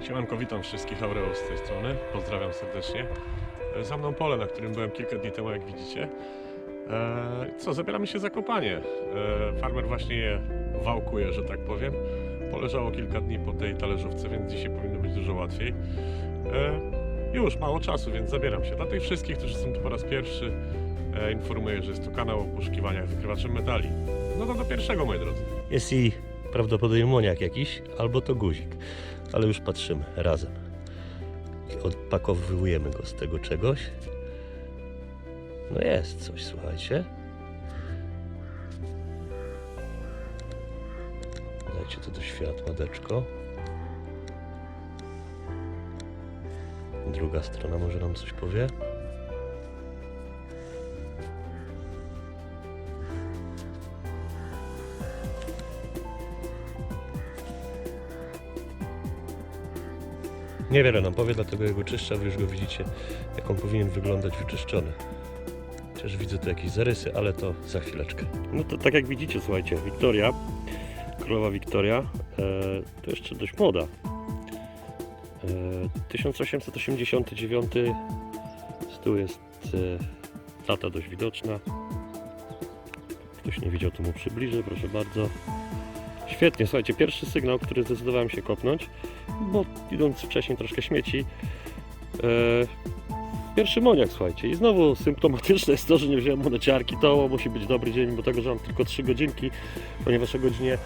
Siemanko, witam wszystkich Aureo z tej strony. Pozdrawiam serdecznie. E, Za mną pole, na którym byłem kilka dni temu, jak widzicie. E, Co, zabieramy się za kopanie. E, Farmer właśnie je wałkuje, że tak powiem. Poleżało kilka dni po tej talerzówce, więc dzisiaj powinno być dużo łatwiej. Już, mało czasu, więc zabieram się. Dla tych wszystkich, którzy są tu po raz pierwszy, informuję, że jest to kanał o poszukiwaniach wykrywaczem metali. No to do pierwszego, moi drodzy. Jest i prawdopodobnie moniak jakiś, albo to guzik. Ale już patrzymy razem. Odpakowujemy go z tego czegoś. No jest coś, słuchajcie. Dajcie to do światła, deczko. Druga strona może nam coś powie. Niewiele nam powie, dlatego jego czyszczę, wy już go widzicie, jak on powinien wyglądać wyczyszczony. Chociaż widzę tu jakieś zarysy, ale to za chwileczkę. No to tak jak widzicie, słuchajcie, Wiktoria, królowa Wiktoria, e, to jeszcze dość młoda. E, 1889, z tyłu jest e, data dość widoczna. Ktoś nie widział, to mu przybliżę, proszę bardzo. Świetnie, słuchajcie, pierwszy sygnał, który zdecydowałem się kopnąć, bo idąc wcześniej troszkę śmieci. E, pierwszy moniak, słuchajcie. I znowu symptomatyczne jest to, że nie wziąłem moneciarki. To musi być dobry dzień, bo tego, że mam tylko 3 godzinki, ponieważ o godzinie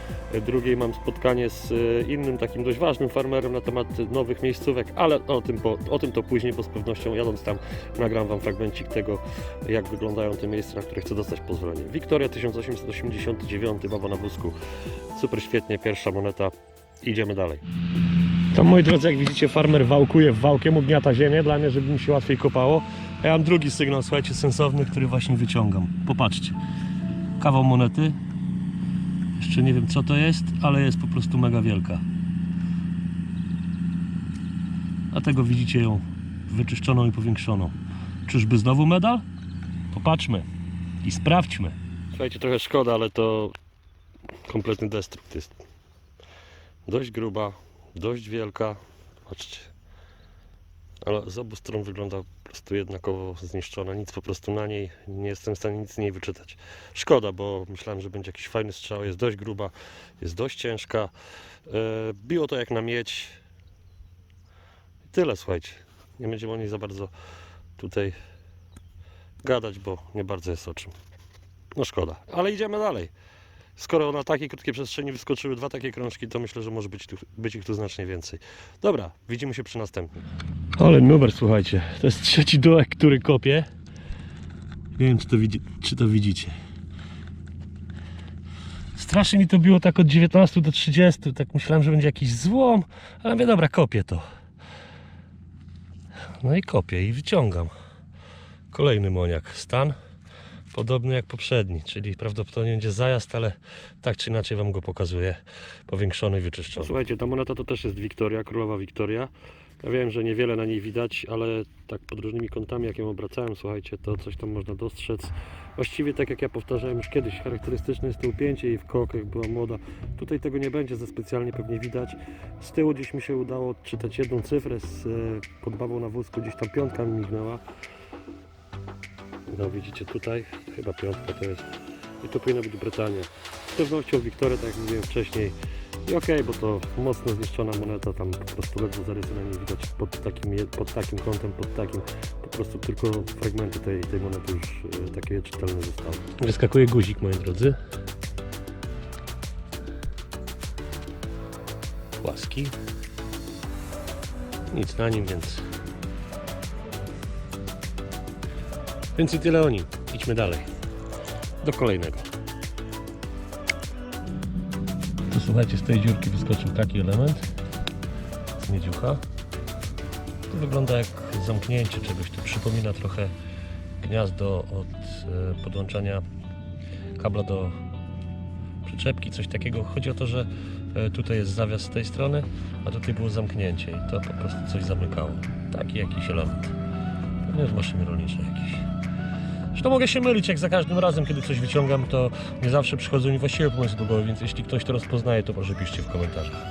drugiej mam spotkanie z e, innym takim dość ważnym farmerem na temat nowych miejscówek, ale o tym, po, o tym to później, bo z pewnością jadąc tam nagram Wam fragmencik tego, jak wyglądają te miejsca, na które chcę dostać pozwolenie. Wiktoria 1889, baba na wózku. Super świetnie, pierwsza moneta. Idziemy dalej. Tam moi drodzy, jak widzicie, farmer wałkuje wałkiem, ugniata ziemię dla mnie, żeby mi się łatwiej kopało. A ja mam drugi sygnał, słuchajcie, sensowny, który właśnie wyciągam. Popatrzcie. Kawał monety. Jeszcze nie wiem co to jest, ale jest po prostu mega wielka. Dlatego widzicie ją wyczyszczoną i powiększoną. Czyżby znowu medal? Popatrzmy i sprawdźmy. Słuchajcie, trochę szkoda, ale to kompletny destrukt jest. Dość gruba, dość wielka. Patrzcie. Ale z obu stron wygląda po prostu jednakowo zniszczona. Nic po prostu na niej, nie jestem w stanie nic z niej wyczytać. Szkoda, bo myślałem, że będzie jakiś fajny strzał. Jest dość gruba, jest dość ciężka. E, biło to jak na miedź. I tyle, słuchajcie. Nie będziemy o niej za bardzo tutaj gadać, bo nie bardzo jest o czym. No szkoda, ale idziemy dalej. Skoro na takiej krótkiej przestrzeni wyskoczyły dwa takie krążki, to myślę, że może być, tu, być ich tu znacznie więcej. Dobra, widzimy się przy następnym. Ale numer, słuchajcie. To jest trzeci dołek, który kopię. Nie wiem, czy to, widzi, czy to widzicie. Strasznie mi to było tak od 19 do 30. Tak myślałem, że będzie jakiś złom, ale mówię, dobra, kopię to. No i kopię i wyciągam. Kolejny moniak. Stan podobny jak poprzedni, czyli prawdopodobnie będzie zajazd, ale tak czy inaczej Wam go pokazuję, powiększony i wyczyszczony. Słuchajcie, ta moneta to też jest Wiktoria, królowa Wiktoria. Ja wiem, że niewiele na niej widać, ale tak pod różnymi kątami, jak ją obracałem, słuchajcie, to coś tam można dostrzec. Właściwie tak jak ja powtarzałem już kiedyś, charakterystyczne jest to upięcie jej w kok, jak była młoda. Tutaj tego nie będzie za specjalnie pewnie widać. Z tyłu gdzieś mi się udało odczytać jedną cyfrę z e, pod babą na wózku, gdzieś tam piątka mi mignęła. No widzicie tutaj, chyba piątka to jest. I to powinna być Brytania. Z pewnością Wiktoria, tak jak mówiłem wcześniej. I okej, bo to mocno zniszczona moneta, tam po prostu ledwo niej widać pod takim, pod takim kątem, pod takim. Po prostu tylko fragmenty tej, tej monety już e, takie czytelne zostały. Wyskakuje guzik, moi drodzy. Płaski. Nic na nim, więc Więc i tyle o nim. Idźmy dalej. Do kolejnego. To słuchajcie, z tej dziurki wyskoczył taki element. Z miedziucha. To wygląda jak zamknięcie czegoś. To przypomina trochę gniazdo od e, podłączania kabla do przyczepki, coś takiego. Chodzi o to, że e, tutaj jest zawias z tej strony, a tutaj było zamknięcie i to po prostu coś zamykało. Taki jakiś element. Pewnie z maszyny rolniczej jakiś. Zresztą mogę się mylić, jak za każdym razem, kiedy coś wyciągam, to nie zawsze przychodzą mi właściwe pomysły do głowy, więc jeśli ktoś to rozpoznaje, to proszę piszcie w komentarzach.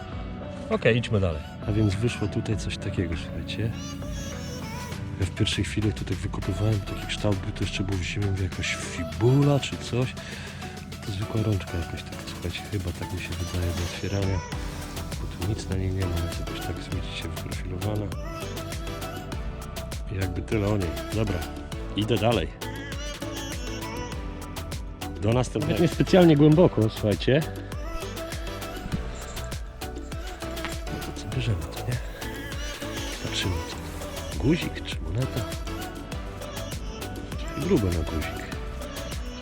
Okej, idźmy dalej. A więc wyszło tutaj coś takiego, słuchajcie. Ja w pierwszej chwili tutaj wykopywałem taki kształt, był to jeszcze był w ziemi, mówię, jakaś fibula czy coś. To zwykła rączka jakaś tak, słuchajcie, chyba tak mi się wydaje do otwierania. Bo tu nic na niej nie ma, jest jakoś tak, widzicie, wyprofilowana. Jakby tyle o niej. Dobra, idę dalej. Do następnego. Nie specjalnie głęboko, słuchajcie. Co bierzemy, to nie? Patrzymy co. Guzik czy moneta? Grube na guzik.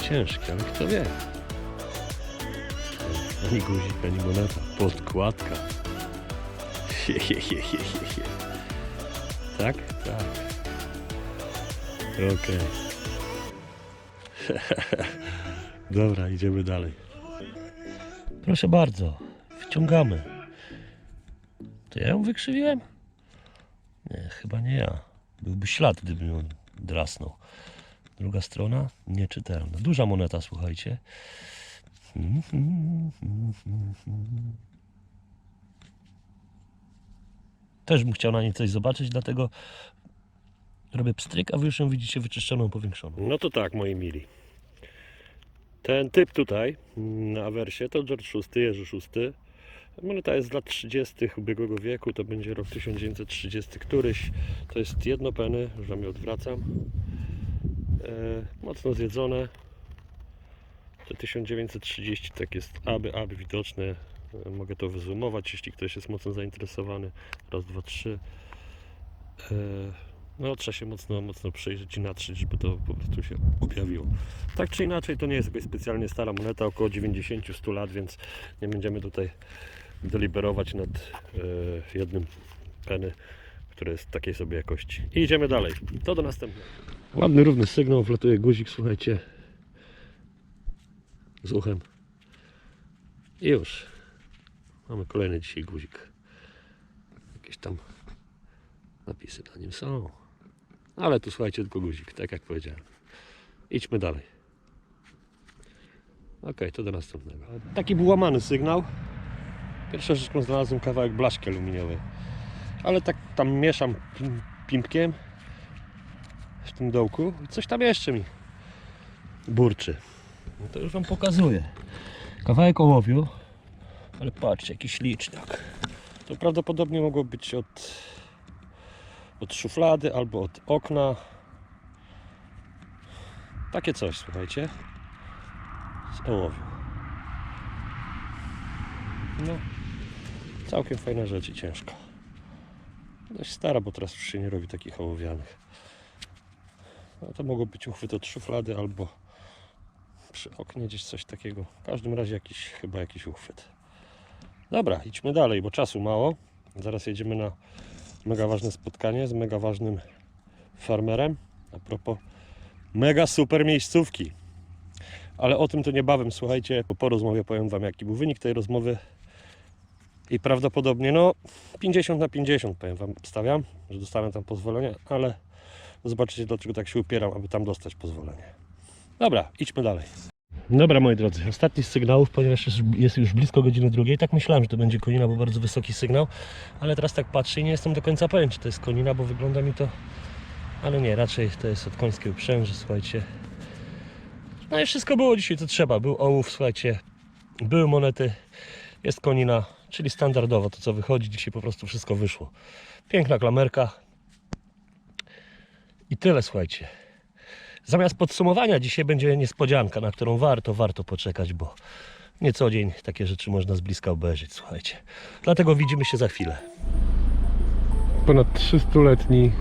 Ciężki, ale kto wie. Ani guzik, ani moneta. Podkładka. He, he, he, he, he, he. Tak? Tak. Okej. Dobra, idziemy dalej. Proszę bardzo, wciągamy. To ja ją wykrzywiłem? Nie, chyba nie ja. Byłby ślad, gdybym ją drasnął. Druga strona nieczytelna. Duża moneta, słuchajcie. Też bym chciał na niej coś zobaczyć, dlatego robię pstryk, a wy już ją widzicie wyczyszczoną, powiększoną. No to tak, moi mili. Ten typ tutaj mm, na awersie to George VI, Jerzy VI. Moneta jest z lat 30. ubiegłego wieku, to będzie rok 1930 któryś. To jest jedno penny, już wam je odwracam. E, mocno zjedzone. To 1930 tak jest aby, aby widoczne. E, mogę to wyzoomować, jeśli ktoś jest mocno zainteresowany. Raz, dwa, trzy. E, no trzeba się mocno, mocno przyjrzeć i natrzeć, żeby to po prostu się objawiło. Tak czy inaczej, to nie jest jakaś specjalnie stara moneta, około 90-100 lat, więc nie będziemy tutaj deliberować nad e, jednym penny, które jest takiej sobie jakości. I idziemy dalej. To do następnego. Ładny, równy sygnał, wlatuje guzik, słuchajcie. Z uchem. I już. Mamy kolejny dzisiaj guzik. Jakieś tam napisy na nim są. Ale tu słuchajcie, tylko guzik, tak jak powiedziałem. Idźmy dalej. Ok, to do następnego. Taki był łamany sygnał. Pierwsza rzecz, którą znalazłem kawałek blaszki aluminiowej. Ale tak tam mieszam pim- pimpkiem w tym dołku i coś tam jeszcze mi burczy. No to już Wam pokazuję. Kawałek ołowiu, ale patrzcie, jakiś licznik. To prawdopodobnie mogło być od, od szuflady albo od okna. Takie coś, słuchajcie. Z ołowiu. No, całkiem fajna rzecz i ciężka. Dość stara, bo teraz już się nie robi takich ołowianych. No to mogło być uchwyt od szuflady albo przy oknie gdzieś coś takiego. W każdym razie jakiś, chyba jakiś uchwyt. Dobra, idźmy dalej, bo czasu mało. Zaraz jedziemy na mega ważne spotkanie z mega ważnym farmerem. A propos mega super miejscówki. Ale o tym to niebawem, słuchajcie, po rozmowie powiem Wam jaki był wynik tej rozmowy. I prawdopodobnie, no 50 na 50 powiem Wam, stawiam, że dostanę tam pozwolenie, ale zobaczycie dlaczego tak się upieram, aby tam dostać pozwolenie. Dobra, idźmy dalej. Dobra, moi drodzy, ostatni z sygnałów, ponieważ jest- już blisko godziny drugiej. Tak myślałem, że to będzie konina, bo bardzo wysoki sygnał, ale teraz tak patrzę i nie jestem do końca pewien, czy to jest konina, bo wygląda mi to. Ale nie, raczej to jest od końskiej uprzęży, słuchajcie. No i wszystko było dzisiaj, co trzeba. Był ołów, słuchajcie, były monety, jest konina, czyli standardowo to, co wychodzi. Dzisiaj po prostu wszystko wyszło. Piękna klamerka. I tyle, słuchajcie. Zamiast podsumowania dzisiaj będzie niespodzianka, na którą warto, warto poczekać, bo nie co dzień takie rzeczy można z bliska obejrzeć, słuchajcie. Dlatego widzimy się za chwilę. Ponad 300-letni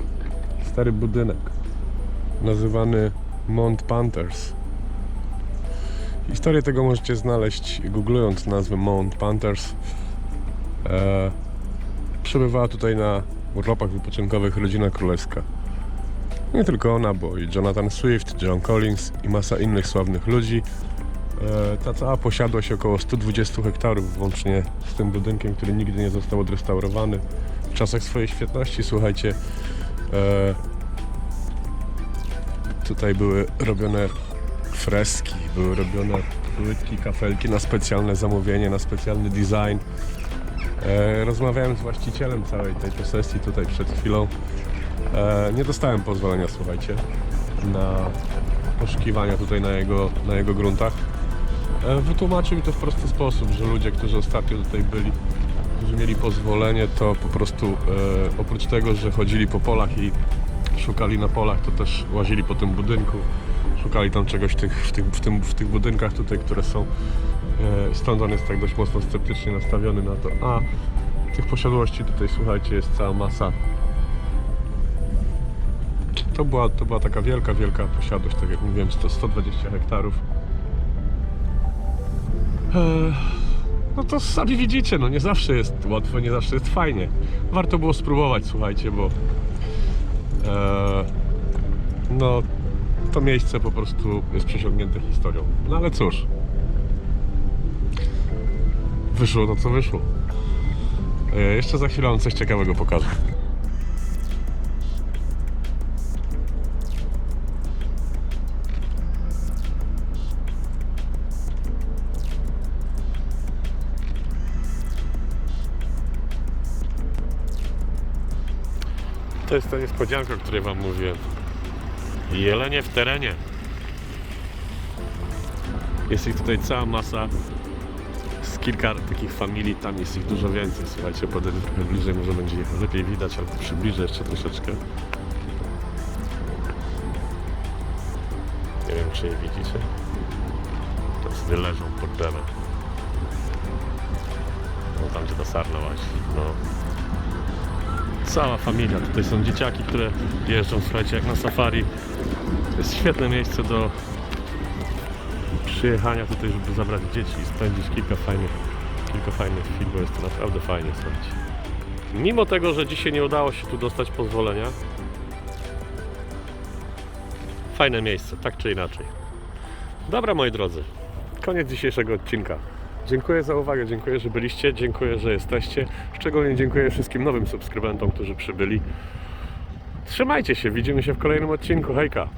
stary budynek, nazywany Mount Panthers. Historię tego możecie znaleźć googlując nazwę Mount Panthers. E, przebywała tutaj na urlopach wypoczynkowych rodzina królewska. Nie tylko ona, bo i Jonathan Swift, John Collins i masa innych sławnych ludzi. E, ta cała posiadłość około 120 hektarów, włącznie z tym budynkiem, który nigdy nie został odrestaurowany. W czasach swojej świetności, słuchajcie, e, tutaj były robione freski, były robione płytki, kafelki na specjalne zamówienie, na specjalny design. E, rozmawiałem z właścicielem całej tej posesji tutaj przed chwilą. E, nie dostałem pozwolenia, słuchajcie, na poszukiwania tutaj na jego, na jego gruntach. E, wytłumaczył mi to w prosty sposób, że ludzie, którzy ostatnio tutaj byli, którzy mieli pozwolenie, to po prostu e, oprócz tego, że chodzili po polach i szukali na polach, to też łazili po tym budynku, szukali tam czegoś w tych, w tych, w tym, w tych budynkach tutaj, które są. E, stąd on jest tak dość mocno sceptycznie nastawiony na to. A tych posiadłości tutaj, słuchajcie, jest cała masa. To była, to była taka wielka, wielka posiadłość, tak jak mówiłem, 100, 120 hektarów. Eee, no to sami widzicie, no nie zawsze jest łatwo, nie zawsze jest fajnie. Warto było spróbować, słuchajcie, bo eee, no to miejsce po prostu jest przesiągnięte historią. No ale cóż, wyszło to co wyszło. Eee, jeszcze za chwilę wam coś ciekawego pokażę. To jest ta niespodzianka, o której wam mówiłem. Jelenie w terenie. Jest ich tutaj cała masa. Z kilka takich familii, tam jest ich dużo więcej. Słuchajcie, podejdę trochę bliżej, może będzie ich lepiej widać, ale przybliżę jeszcze troszeczkę. Nie wiem, czy je widzicie. To sobie leżą pod drzewem. No tam, gdzie ta sarna łazi. No, cała familia. Tutaj są dzieciaki, które jeżdżą, słuchajcie, jak na safari. To jest świetne miejsce do przyjechania tutaj, żeby zabrać dzieci i spędzić kilka fajnych, kilka fajnych chwil, bo jest to naprawdę fajnie, słuchajcie. Mimo tego, że dzisiaj nie udało się tu dostać pozwolenia, fajne miejsce, tak czy inaczej. Dobra, moi drodzy, koniec dzisiejszego odcinka. Dziękuję za uwagę, dziękuję, że byliście, dziękuję, że jesteście. Szczególnie dziękuję wszystkim nowym subskrybentom, którzy przybyli. Trzymajcie się, widzimy się w kolejnym odcinku. Hejka!